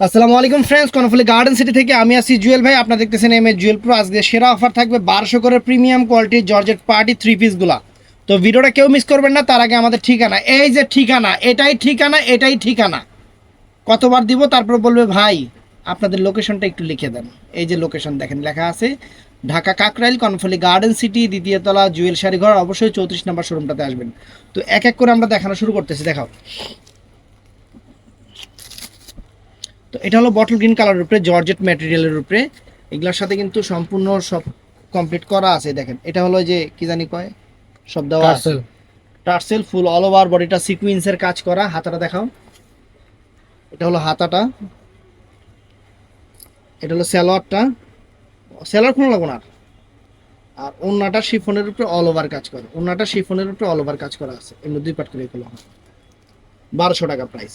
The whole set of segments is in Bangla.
আসসালামু আলাইকুম ফ্রেন্ডস কর্নফুলি গার্ডেন সিটি থেকে আমি আছি জুয়েল ভাই। আপনারা দেখতেছেন এম এ জুয়েল প্রো আজকে সেরা অফার থাকবে বারোশো করে প্রিমিয়াম কোয়ালিটির জর্জেট পার্টি থ্রি পিসগুলা তো ভিডিওটা কেউ মিস করবেন না, তার আগে আমাদের ঠিকানা। এই যে ঠিকানা, এটাই ঠিকানা এটাই ঠিকানা। কতবার দিব, তারপর বলবে, ভাই, আপনাদের লোকেশনটা একটু লিখে দেন। এই যে লোকেশন দেখেন, লেখা আছে, ঢাকা কাকরাইল কর্নফুলি গার্ডেন সিটি দ্বিতীয়তলা জুয়েল শাড়ি ঘর অবশ্যই চৌত্রিশ নম্বর শোরুমটাতে আসবেন। তো এক এক করে আমরা দেখানো শুরু করতেছি, দেখাও। তো এটা হলো বটল গ্রিন কালারের উপরে জর্জেট ম্যাটেরিয়ালের উপরে। এগুলোর সাথে কিন্তু সম্পূর্ণ সব কমপ্লিট করা আছে দেখেন। এটা হলো যে কি জানি কয়? সব দেওয়া আছে। টার্সেল ফুল অল ওভার বডিটা সিকুয়েন্সের কাজ করা হাতাটা দেখাও। এটা হলো হাতাটা। এটা হলো স্যালোয়ারটা স্যালোয়ার কোনো লাগবো না আর। ওন্নাটা শিফনের উপরে অল ওভার কাজ করে। ওন্নাটা শিফনের উপরে অল ওভার কাজ করা আছে। এমনি দুই পাট করে এগুলো বারোশো টাকা প্রাইস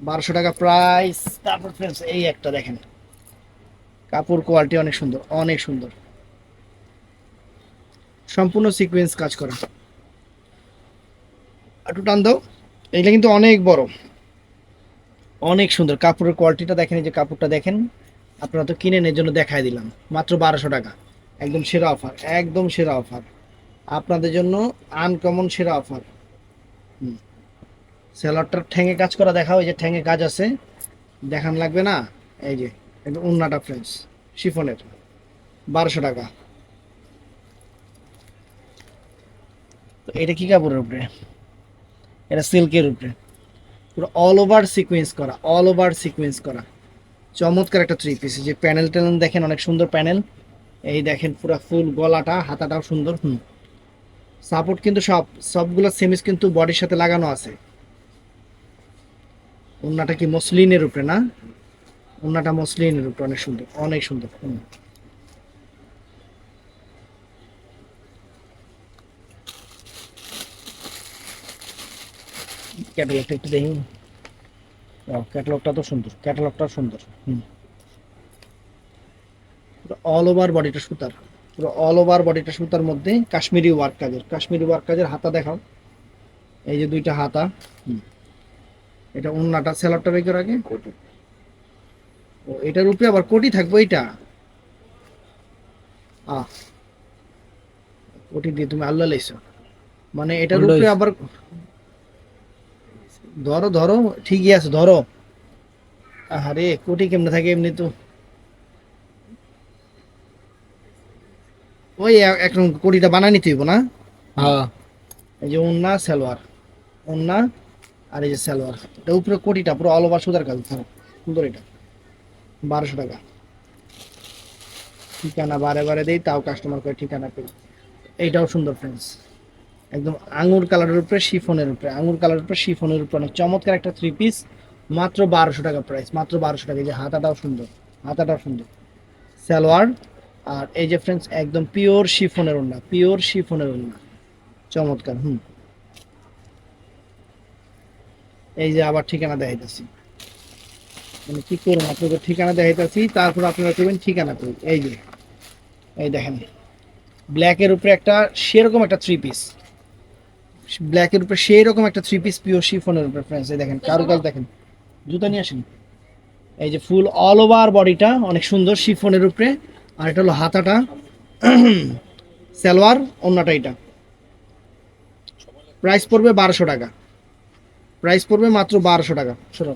বারোশো টাকা প্রাইস তারপর ফ্রেন্ডস এই একটা দেখেন। কাপড় কোয়ালিটি অনেক সুন্দর অনেক সুন্দর। সম্পূর্ণ সিকোয়েন্স কাজ করা। একটু টান দাও এটা কিন্তু অনেক বড়। অনেক সুন্দর, কাপড়ের কোয়ালিটিটা দেখেন, এই যে কাপড়টা দেখেন। আপনারা তো কিনেন, এর জন্য দেখাই দিলাম। মাত্র বারোশো টাকা। একদম সেরা অফার একদম সেরা অফার আপনাদের জন্য আনকমন সেরা অফার সেলারটার ঠ্যাঙে কাজ করা দেখাও, এই যে ঠ্যাঙে কাজ আছে। দেখান লাগবে না? এই যে এটা উন্নাটা ফ্রেন্ডস শিফনের, বারোশো টাকা। এটা কি কাপড়ের উপরে? এটা সিল্কের উপরে। পুরো অল ওভার সিকোয়েন্স করা অল ওভার সিকোয়েন্স করা। চমৎকার একটা থ্রি পিস যে প্যানেল ট্যানেল দেখেন, অনেক সুন্দর প্যানেল এই দেখেন পুরো ফুল গলাটা, হাতাটাও সুন্দর, হুম। সাপোর্ট কিন্তু সব, সবগুলো সেমিস কিন্তু বডির সাথে লাগানো আছে। ওন্নাটা কি মসলিনের উপরে না? ওন্নাটা মসলিনের উপরে, অনেক সুন্দর অনেক সুন্দর। ক্যাটালগটা একটু দেখি। ক্যাটালগটা তো সুন্দর ক্যাটালগটা সুন্দর। হুম। অল ওভার বডিটা সুতার, পুরো অল ওভার বডিটা সুতার মধ্যে কাশ্মীরি ওয়ার্ক কাজের, কাশ্মীরি ওয়ার্ক কাজের হাতা দেখাও। এই যে দুইটা হাতা, হুম। এটা অন্যটা সেলারটা বের আগে? ও এটার উপরে আবার কোটি থাকবে এটা আহ। কোটি দিয়ে তুমি আল্লাহ লাইছো। মানে এটার উল্টো উপরে আবার ধরো ধরো ঠিকই আছে ধরো। আরে কোটি কেমনে থাকে এমনি তো? ওই এখন কোটিটা বানায় নিতে হইব না? হ্যাঁ। এই যে উন্না সালোয়ার। উন্না আর এই যে সালোয়ার, এটা উপরে কোটিটা, পুরো অল ওভার সুতার কাজ সুন্দর এটা। বারোশো টাকা। ঠিকানা বারে বারে দেই, তাও কাস্টমার করে ঠিকানা পেয়ে। এইটাও সুন্দর ফ্রেন্ডস একদম আঙুর কালারের উপরে, শিফনের উপরে। আঙুর কালারের উপরে, শিফনের উপরে, অনেক চমৎকার একটা থ্রি পিস মাত্র বারোশো টাকা প্রাইস মাত্র বারোশো টাকা। এই যে হাতাটাও সুন্দর হাতাটাও সুন্দর। সালোয়ার, আর এই যে ফ্রেন্ডস একদম পিওর শিফনের ওড়না পিওর শিফনের ওড়না। চমৎকার, হুম। এই যে আবার ঠিকানা দেখাইতেছি। মানে কি করুন, আপনাদের ঠিকানা দেখাইতেছি, তারপর আপনারা করবেন ঠিকানা করুন এই যে, এই দেখেন। ব্ল্যাকের উপরে একটা সেরকম একটা থ্রি পিস ব্ল্যাকের উপরে সেই রকম একটা থ্রি পিস পিওর শিফনের উপরে ফ্রেন্ডস এই দেখেন কারুকাল দেখেন। জুতা নিয়ে আসেন। এই যে ফুল অল ওভার বডিটা অনেক সুন্দর শিফনের উপরে। আর এটা হলো হাতাটা। সালোয়ার, অন্যটা এটা। প্রাইস পড়বে বারোশো টাকা। প্রাইস পড়বে মাত্র বারোশো টাকা শোনো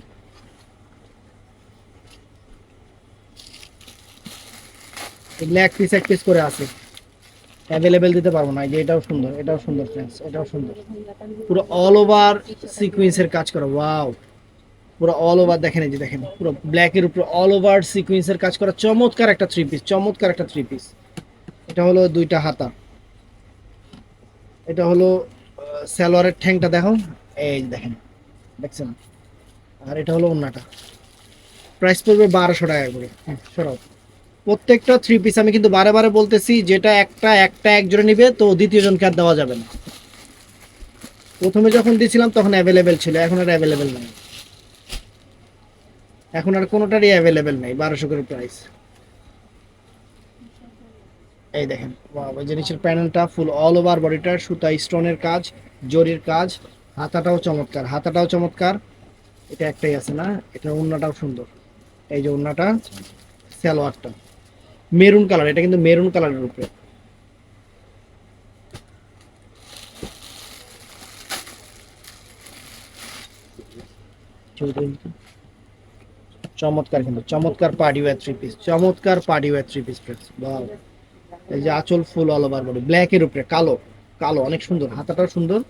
এগুলো এক পিস এক পিস করে আছে। অ্যাভেলেবেল দিতে পারব না যে এটাও সুন্দর এটাও সুন্দর ফ্রেন্ডস এটাও সুন্দর। পুরো অল ওভার সিকুয়েন্সের কাজ করা ওয়াও পুরো অল ওভার দেখেন এই যে দেখেন পুরো ব্ল্যাকের উপরে অল ওভার সিকুয়েন্সের কাজ করা চমৎকার একটা থ্রি পিস চমৎকার একটা থ্রি পিস এটা হলো দুইটা হাতা। এটা হলো আহ, সালোয়ারের ঠ্যাংটা দেখো এই দেখেন। দেখছেন? আর এটা হলো অন্যটা প্রাইস পড়বে বারোশো টাকা করে। সরাও। প্রত্যেকটা থ্রি পিস আমি কিন্তু বারে বারে বলতেছি, যেটা একটা একটা একজনে নিবে, তো দ্বিতীয় জনকে আর দেওয়া যাবে না। প্রথমে যখন দিয়েছিলাম তখন অ্যাভেলেবেল ছিল, এখন আর অ্যাভেলেবেল নেই। এখন আর কোনোটারই অ্যাভেলেবেল নেই, বারোশো করে প্রাইস এই দেখেন যে প্যানেলটা ফুল অল ওভার বডিটার সুতা স্টোনের কাজ, জরির কাজ হাতাটাও চমৎকার হাতাটাও চমৎকার। এটা একটাই আছে না? এটা ওন্নাটাও সুন্দর। এই যে ওন্নাটা সালোয়ারটা। মেরুন কালার, এটা কিন্তু মেরুন কালারের উপরে। চমৎকার কিন্তু, চমৎকার পার্টি ওয়্যার থ্রি পিস চমৎকার পার্টি ওয়্যার থ্রি পিস বাহ এই যে আঁচল full all over body black এর উপরে, কালো কালো, অনেক সুন্দর, হাতাটাও সুন্দর।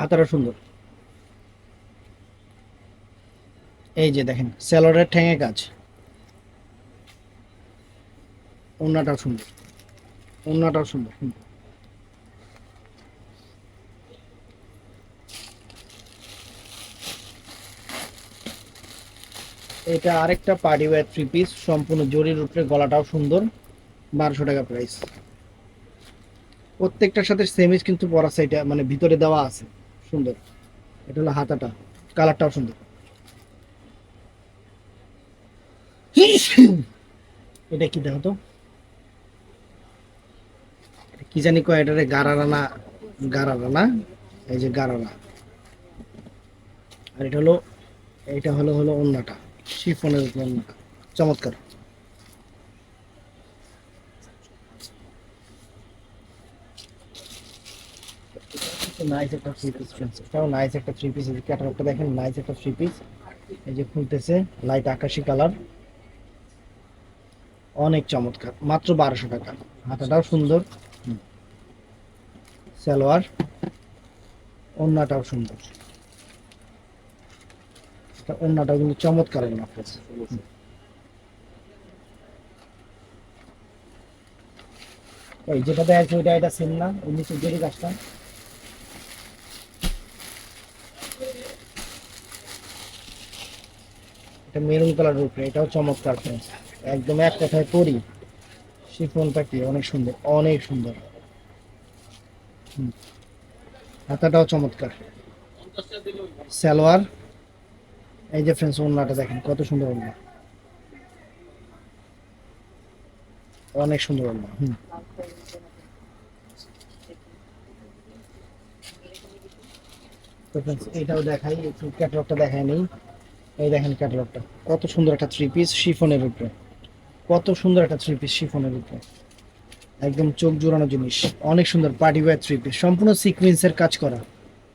হাতাটা সুন্দর। এই যে দেখেন, স্যালোডের ঠ্যাঙে কাজ। ওন্নাটাও সুন্দর। ওন্নাটাও সুন্দর এটা আরেকটা পার্টি ওয়্যার থ্রি পিস, সম্পূর্ণ জরির উপরে গলাটাও সুন্দর, বারোশো টাকা প্রাইস। প্রত্যেকটার সাথে সেমিজ কিন্তু পরা সাইডে মানে ভিতরে দেওয়া আছে। সুন্দর। এটা হলো হাতাটা, কালারটাও সুন্দর। এটা কি দেখো তো? কি জানি কয় এটারে গারারা গারারা না এই যে গারারা আর এটা হলো এটা হলো হলো অন্যটা, শিফনের অন্যটা, চমৎকার। নাইস একটা থ্রি পিস এটাও নাইস একটা থ্রি পিস ক্যাটালগটা দেখেন নাইস একটা থ্রি পিস এই যে খুলতেছে লাইট আকাশি কালার অনেক চমৎকার, মাত্র বারোশো টাকা। হাতাটাও সুন্দর। সালোয়ার সুন্দর। কিন্তু চমৎকার ওই যেটা যাচ্ছে ওইটা এটা সেম না, ওই নিচে জেরি গাছটা। এটা মেরুন কালারের উপরে এটাও চমৎকার friends। একদম এক কথায় পরি, শিফনটা কি, অনেক সুন্দর অনেক সুন্দর। হাতাটাও চমৎকার সালোয়ার, এই যে ফ্রেন্ডস ওন্নাটা দেখেন, কত সুন্দর ওন্না অনেক সুন্দর ওন্না হুম এটাও দেখাই, একটু ক্যাটালগটা দেখাই নেই এই দেখেন ক্যাটালগটা কত সুন্দর একটা থ্রি পিস শিফনের উপরে। কত সুন্দর একটা থ্রি পিস শিফনের উপরে। একদম চোখ জোড়ানো জিনিস। অনেক সুন্দর পার্টি ওয়্যার থ্রি পিস সম্পূর্ণ সিকোয়েন্সের কাজ করা।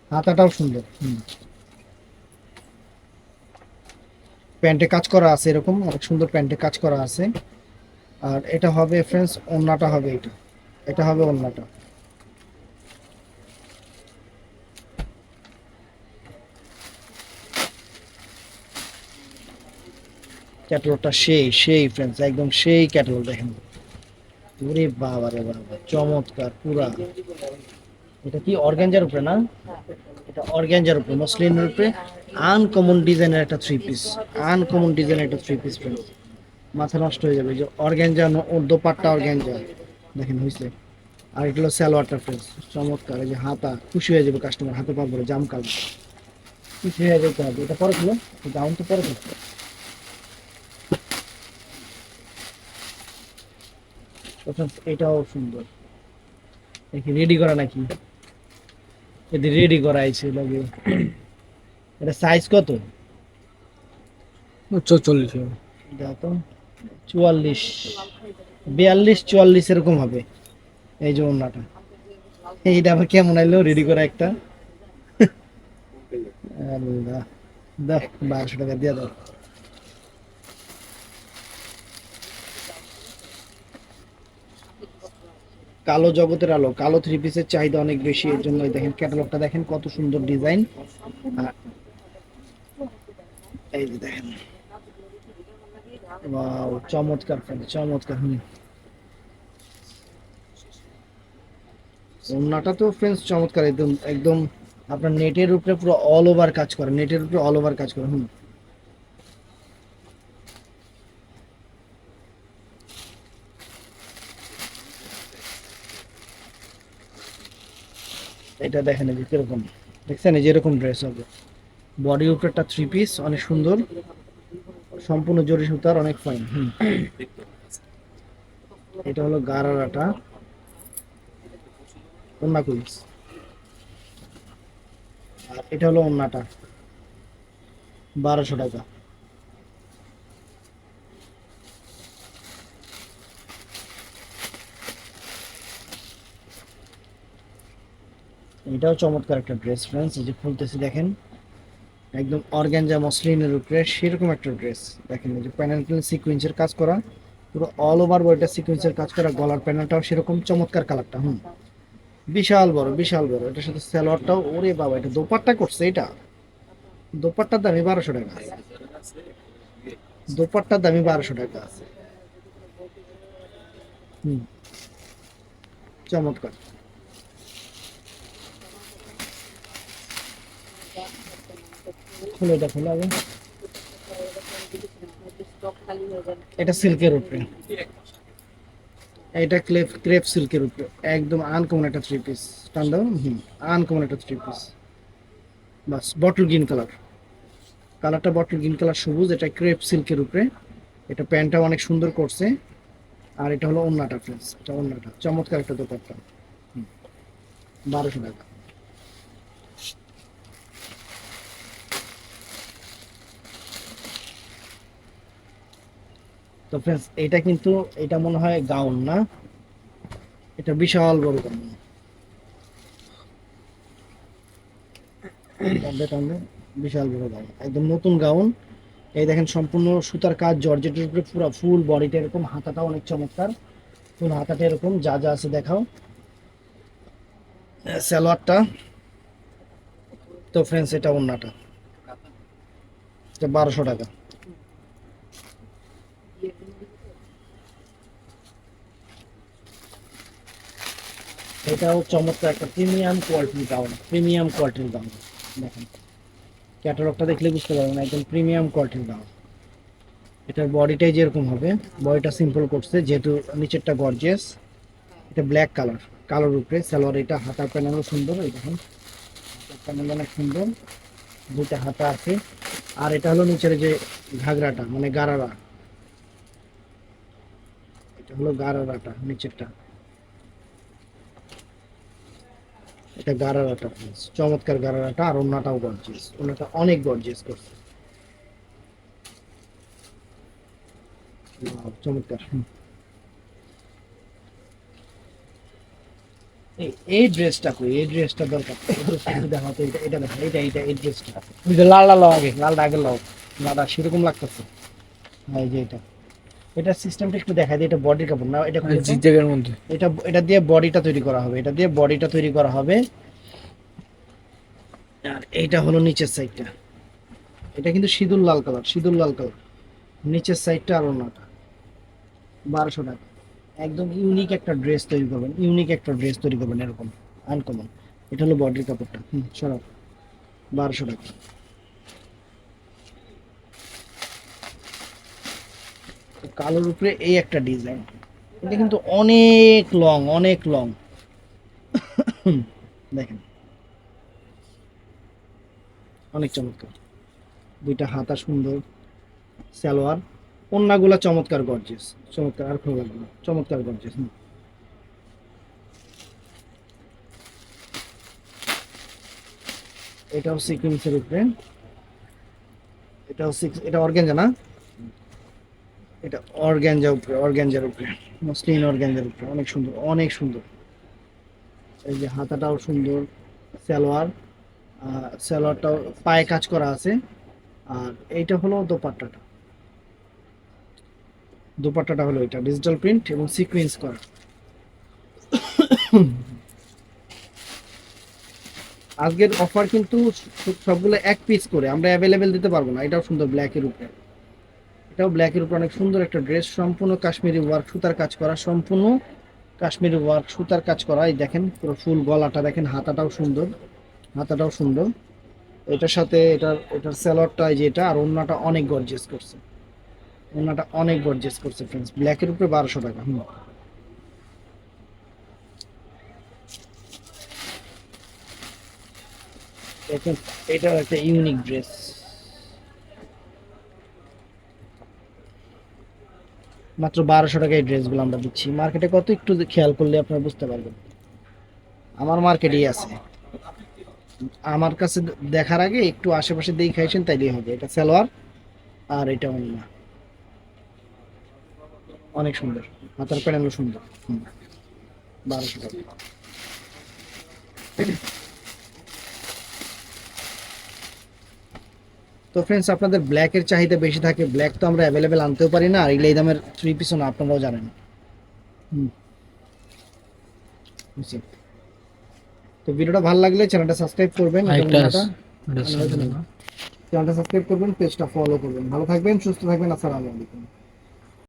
হাতাটাও সুন্দর। হুম। প্যান্টে কাজ করা আছে এরকম। অনেক সুন্দর প্যান্টে কাজ করা আছে। আর এটা হবে ফ্রেন্ডস ওন্নাটা হবে এটা। এটা হবে ওন্নাটা। ক্যাটালগটা সেই সেই ফ্রেন্ডস একদম সেই ক্যাটালগ দেখেন। ওরে বাবা রে বাবা, চমৎকার, পুরা। এটা কি অর্গ্যাঞ্জার উপরে না? এটা অর্গ্যাঞ্জার উপরে, মসলিনের উপরে। আনকমন ডিজাইনের একটা থ্রি পিস আনকমন ডিজাইনের একটা থ্রি পিস ফ্রেন্ডস মাথা নষ্ট হয়ে যাবে যে অর্গ্যাঞ্জা দোপাট্টা অর্গ্যাঞ্জা দেখেন হয়েছে আর এটা হলো সালোয়ারটা ফ্রেন্ডস চমৎকার, এই যে হাতা, খুশি হয়ে যাবে কাস্টমার হাতে পাবো জাম কাল খুশি হয়ে যেতে হবে এটা পরে ছিল গাউন তো পরে ছিল তো friends, এটাও সুন্দর। দেখি রেডি করা নাকি? এদি রেডি করা আছে লাগে এটা সাইজ কত? চল্লিশ দেখো তো চুয়াল্লিশ বিয়াল্লিশ চুয়াল্লিশ এরকম হবে। এই যে ওন্নাটা এইটা আবার কেমন আইলো রেডি করা একটা? আল্লাহ। দাও বারোশো টাকা দিয়ে দাও। কালো জগতের আলো, কালো থ্রি পিসের চাহিদা অনেক বেশি এর জন্য দেখেন ক্যাটালগটা দেখেন কত সুন্দর ডিজাইন এই যে দেখেন। ওয়াও চমৎকার চমৎকার, হুম। ওন্নাটা তো ফ্রেন্ডস চমৎকার, একদম একদম আপনার নেটের উপরে পুরো অল ওভার কাজ করে নেটের উপরে অল ওভার কাজ করে, হুম। এটা দেখেন এই যে কীরকম। দেখছেন এই যে এরকম ড্রেস হবে। বডি উপরেটা থ্রি পিস অনেক সুন্দর। সম্পূর্ণ জরি সুতার, অনেক ফাইন এটা হলো গারারাটা। ওন্না কুইস আর এটা হলো ওন্নাটা। বারোশো টাকা। এটাও চমৎকার একটা ড্রেস ফ্রেন্ডস এই যে খুলতেছি দেখেন। একদম অর্গ্যানজা মসলিনের উপরে সেরকম একটা ড্রেস দেখেন এই যে প্যানেল সিকুয়েন্সের কাজ করা, পুরো অল ওভার বডিটা সিকুয়েন্সের কাজ করা, গলার প্যানেলটাও সেরকম চমৎকার কালারটা হুম। বিশাল বড় বিশাল বড়। এটার সাথে সালোয়ারটাও, ওরে বাবা, এটা দোপাট্টা করছে এটা? দোপাট্টার দামই বারোশো টাকা আছে। দোপাট্টার দামই বারোশো টাকা আছে। হুম। চমৎকার। খুলে এটা খুলে আগে এটা সিল্কের উপরে। এটা ক্লেপ ক্রেপ সিল্কের উপরে। একদম আনকমন একটা থ্রি পিস টান্ডাও হুম আনকমন একটা থ্রি পিস বাস বটল গ্রিন কালার কালারটা বটল গ্রিন কালার সবুজ এটা ক্রেপ সিল্কের উপরে। এটা প্যান্টটা অনেক সুন্দর করছে। আর এটা হলো ওন্নাটা ফ্রেন্ডস এটা ওন্নাটা। চমৎকার একটা হুম, বারোশো টাকা। তো ফ্রেন্ডস এটা কিন্তু, এটা মনে হয় গাউন না? এটা বিশাল বড় গাউন বিশাল বড় গাউন একদম নতুন গাউন এই দেখেন সম্পূর্ণ সুতার কাজ, জর্জেটের উপরে পুরো ফুল বডিটা এরকম হাতাটা অনেক চমৎকার। ফুল হাতাটা এরকম, যা যা আছে দেখাও। সালোয়ারটা। তো ফ্রেন্ডস এটা ওন্নাটা এটা বারোশো টাকা। এটাও চমৎকার একটা প্রিমিয়াম কোয়ালিটির গাউন, প্রিমিয়াম কোয়ালিটির গাউন। দেখেন, ক্যাটালগটা দেখলে বুঝতে পারবেন, একদম প্রিমিয়াম কোয়ালিটির গাউন। এটার বডিটাই যেরকম হবে, বডিটা সিম্পল করছে, যেহেতু নিচেরটা গর্জিয়াস এটা ব্ল্যাক কালার কালোর উপরে, সালোয়ার এটা হাতার প্যানেলও সুন্দর, এই দেখেন প্যানেল অনেক সুন্দর, দুইটা হাতা আছে। আর এটা হলো নিচের যে ঘাগরাটা মানে গারারা। এটা হলো গারারাটা, নিচেরটা। এটা গারারাটা প্লিজ চমৎকার গারারাটা আর ওনাটাও গর্জিয়াস ওনাটা অনেক গর্জিয়াস করছে। চমৎকার। এই- ড্রেসটা কই? এই ড্রেসটা দরকার। ড্রেসটা তো এটা এটা দেখো এটা এটা, এই ড্রেসটা লালটা লাও আগে, লালটা আগে লাও। লালটা সেরকম লাগতেছে। এই যে এটা। এটা সিস্টেমটা একটু দেখাই দিই এটা বডির কাপড় না এটা। জিগজ্যাগের মধ্যে। এটা এটা দিয়ে বডিটা তৈরি করা হবে এটা দিয়ে বডিটা তৈরি করা হবে। আর এইটা হলো নিচের সাইডটা এটা কিন্তু সিঁদুর লাল কালার সিঁদুর লাল কালার। নিচের সাইডটা আর ওনাটা বারোশো টাকা। একদম ইউনিক একটা ড্রেস তৈরি করবেন ইউনিক একটা ড্রেস তৈরি করবেন এরকম আনকমন এটা হলো বডির কাপড়টা। হুম সরাও। বারোশো টাকা। কালোর উপরে এই একটা ডিজাইন। এটা কিন্তু অনেক লং অনেক লং দেখেন। অনেক চমৎকার। দুইটা হাতা সুন্দর। সালোয়ার। অন্যগুলা চমৎকার গর্জেস চমৎকার, আর খোলাগুলো চমৎকার গর্জিয়াস এটাও সিকুয়েন্সের উপরে। এটাও সিক্স এটা অর্গেঞ্জা না? এটা অর্গ্যানজা উপরে অর্গ্যানজার উপরে, মসলিন অর্গ্যানজার উপরে, অনেক সুন্দর অনেক সুন্দর। এই যে হাতাটাও সুন্দর, সালোয়ার সালোয়ারটাও পায়ে কাজ করা আছে। আর এইটা হলো দোপাট্টাটা। দোপাট্টাটা হলো এটা ডিজিটাল প্রিন্ট এবং সিকোয়েন্স করা। আজকের অফার কিন্তু সবগুলো এক পিস করে, আমরা অ্যাভেলেবেল দিতে পারব না, এটাও সুন্দর ব্ল্যাকের উপরে। এটাও ব্ল্যাকের উপর অনেক সুন্দর একটা ড্রেস সম্পূর্ণ কাশ্মীরি ওয়ার্ক সুতার কাজ করা, সম্পূর্ণ কাশ্মীরি ওয়ার্ক সুতার কাজ করা। এই দেখেন, পুরো ফুল গলাটা দেখেন, হাতাটাও সুন্দর হাতাটাও সুন্দর। এটার সাথে এটার এটার স্যালোয়ারটা যে এটা, আর অন্যটা অনেক গর্জিয়াস করছে। অন্যটা অনেক গর্জিয়াস করছে ফ্রেন্ডস ব্ল্যাকের উপরে বারোশো টাকা, হুম। এটাও একটা ইউনিক ড্রেস মাত্র বারোশো টাকায় ড্রেসগুলো আমরা দিচ্ছি। মার্কেটে কত একটু খেয়াল করলে আপনারা বুঝতে পারবেন। আমার মার্কেটেই আছে। আমার কাছে দেখার আগে একটু আশেপাশে দিয়ে খাইছেন তাইলেই হবে। এটা সালোয়ার, আর এটা অন্য অনেক সুন্দর। মাথার প্যানেলও সুন্দর। বারোশো টাকা। তো ফ্রেন্ডস আপনাদের ব্ল্যাকের চাহিদা বেশি থাকে ব্ল্যাক তো আমরা অ্যাভেলেবেল আনতেও পারি না আর এগুলো এই দামের থ্রি পিসও না আপনারাও জানেন। হুম। তো ভিডিওটা ভালো লাগলে চ্যানেলটা সাবস্ক্রাইব করবেন চ্যানেলটা সাবস্ক্রাইব করবেন পেজটা ফলো করবেন। ভালো থাকবেন সুস্থ থাকবেন আসসালামু আলাইকুম।